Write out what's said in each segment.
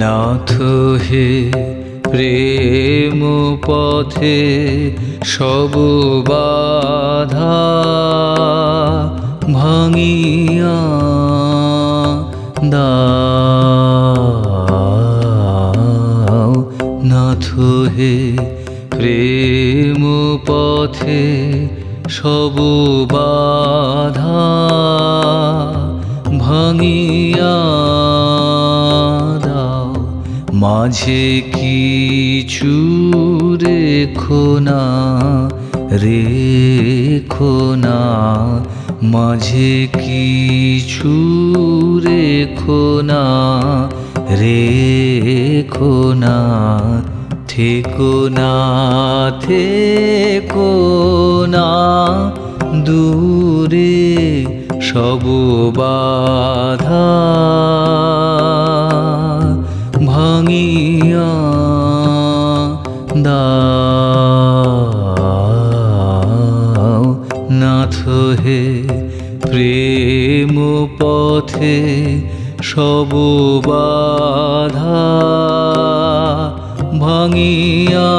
নাথ হে প্রেম পথে সব বাধা ভাঙিয়া দাও। নাথ হে প্রেম পথে সব বাধা ভাঙিয়া মাঝে কিছু রেখো না রেখো না। মাঝে কিছু রেখো না রেখো না। থেকো না থেকো না। দূরে সব বাধা। ভাঙিয়া দাও নাথ হে প্রেম পথে সব বাধা ভাঙিয়া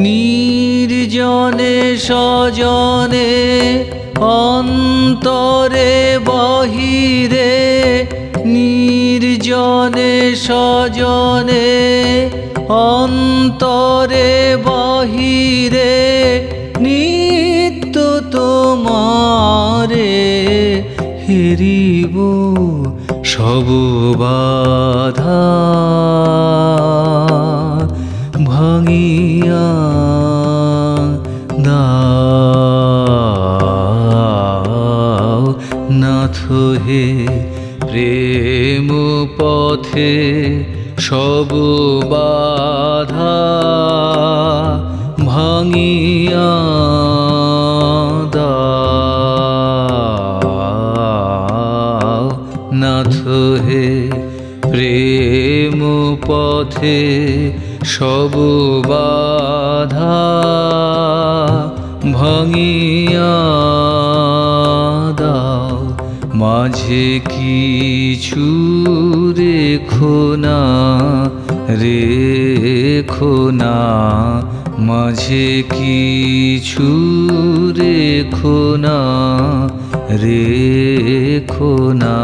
নির্জনে সজনে অন্তরে বহিরে নির্জনে সজনে অন্তরে বহিরে নিত্য তোমারে হেরিব সব বাধা পথে সব বাধা ভাঙিয়া নাথ হে প্রেম পথে সব বাধা ভাঙিয়া দাও। মাঝে কিছু রেখো না রেখো না। মাঝে কিছু রেখো না রেখো না।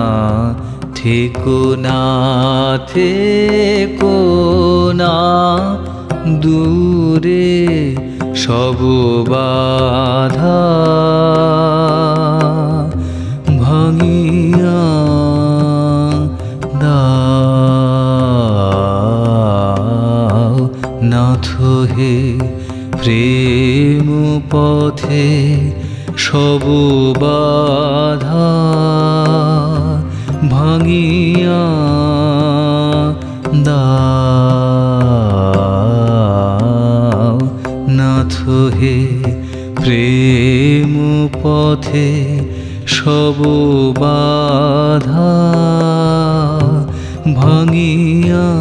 থেকো না থেকো না। দূরে সব বাধা। নাথ হে প্রেম পথে সব বাধা ভাঙিয়া দাও। নাথ হে প্রেম পথে সব বাধা ভাঙিয়া